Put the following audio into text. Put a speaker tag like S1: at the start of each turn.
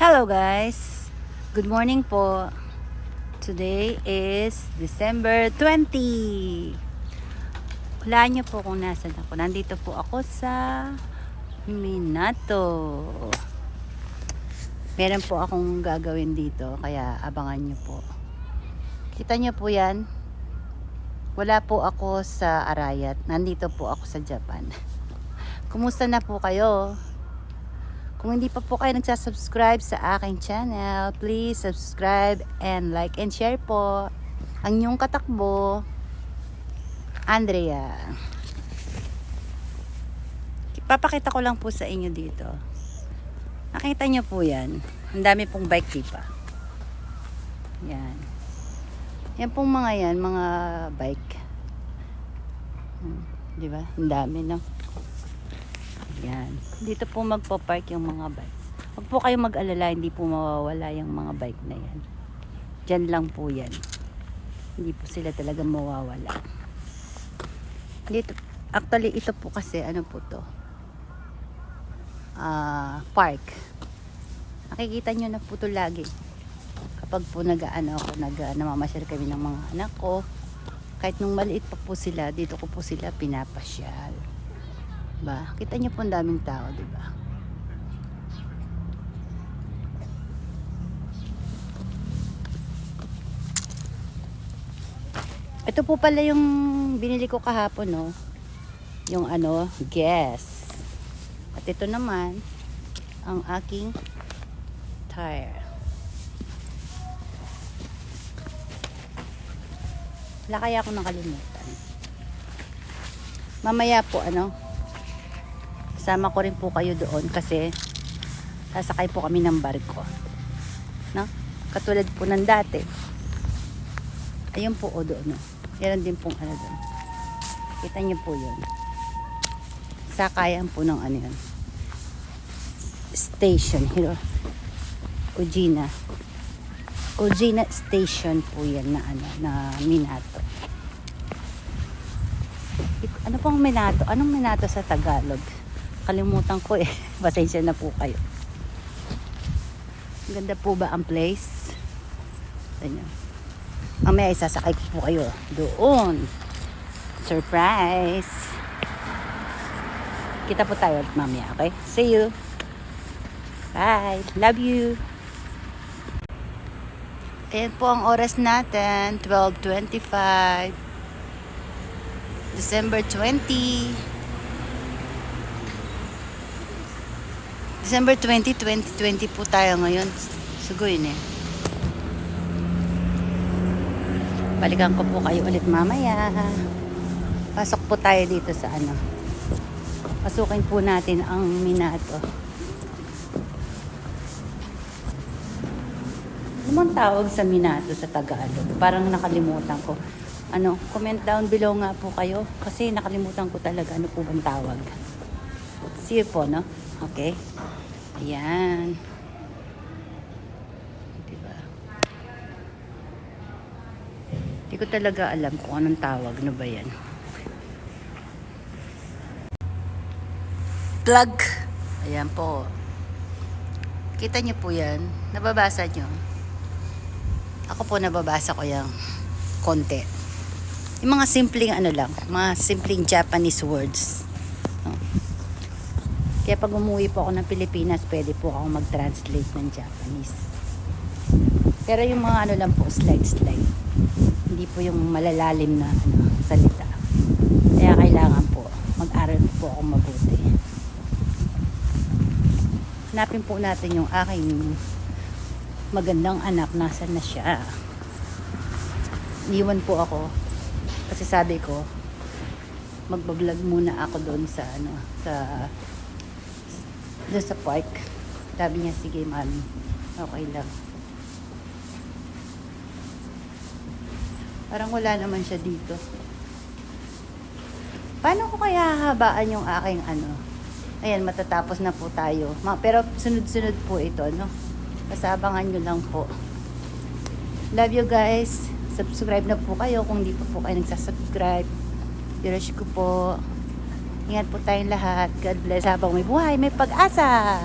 S1: Hello guys! Good morning po. Today is December 20. Hulaan niyo po kung nasan ako. Nandito po ako sa Minato. Meron po akong gagawin dito, kaya abangan niyo po. Kita niyo po yan? Wala po ako sa Arayat. Nandito po ako sa Japan. Kumusta na po kayo? Kung hindi pa po kayo nagsasubscribe sa aking channel, please subscribe and like and share po. Ang inyong katakbo, Andrea. Papakita ko lang po sa inyo dito. Nakita nyo po yan. Ang dami pong bike diba? Yan. Yan pong mga yan, mga bike. Hmm, di ba? Ang dami, no? Yan. Dito po magpo-park yung mga bike. Huwag po kayong mag-alala, hindi po mawawala yung mga bike na yan. Diyan lang po yan. Hindi po sila talaga mawawala. Dito, actually ito po kasi, ano po to? Ah, park. Nakikita nyo na po to lagi. Kapag po nag-ano ako, nag, namamasyal kami ng mga anak ko, kahit nung maliit pa po sila, dito ko po sila pinapasyal. Ba? Kita niyo po ang daming tao, di ba? Ito po pala yung binili ko kahapon, no? Yung ano, guess. At ito naman, ang aking tire. Wala kaya ako nakalimutan. Mamaya po, ano, Kasama ko rin po kayo doon kasi sasakay po kami ng barko. No? Katulad po ng dati. Ayun po o doon. No? Meron din pong ano doon. Kita niyo po yun. Sakayan po ng ano yun. Station. Hiro. Ujina. Ujina Station po yan na ano, na Minato. Ano pong Minato? Anong Minato sa Tagalog? Kalimutan ko eh. Pasensya na po kayo. Ganda po ba ang place? Ganyan. Mamaya isasakay ko po kayo doon. Surprise! Kita po tayo mamaya, okay? See you! Bye! Love you! Ayan po ang oras natin. 12.25 December 20 December 20, 2020 po tayo ngayon. Sugoy eh. Balikan ko po kayo ulit mamaya. Pasok po tayo dito sa ano. Pasukin po natin ang Minato. Ano bang tawag sa Minato sa Tagalog? Parang nakalimutan ko. Ano, comment down below nga po kayo kasi nakalimutan ko talaga ano po bang tawag. See you po, no? Okay? Ayan. Diba? Hindi ko talaga alam kung anong tawag. Ano ba yan? Plug. Ayan po. Kita niyo po yan. Nababasa niyo. Ako po nababasa ko yung konti. Yung mga simpleng ano lang, mga simpleng Japanese words. Kaya pag umuwi po ako ng Pilipinas, pwede po ako mag-translate ng Japanese. Pero yung mga ano lang po, slide-slide. Hindi po yung malalalim na ano, salita. Kaya kailangan po, mag-aral po ako mabuti. Hanapin po natin yung aking magandang anak. Nasaan na siya? Iwan po ako. Kasi sabi ko, magbablog muna ako doon sa ano, sa doon sa park. Sabi niya, sige mami, okay lang. Parang wala naman siya dito. Paano ko kaya hahabaan yung aking ano? Ayan, matatapos na po tayo. Ma pero sunod-sunod po ito, no? Kasabangan nyo lang po. Love you guys. Subscribe na po kayo kung hindi pa po kayo nagsasubscribe. Yorush ko po. Ingat po tayong lahat. God bless. Habang may buhay, may pag-asa.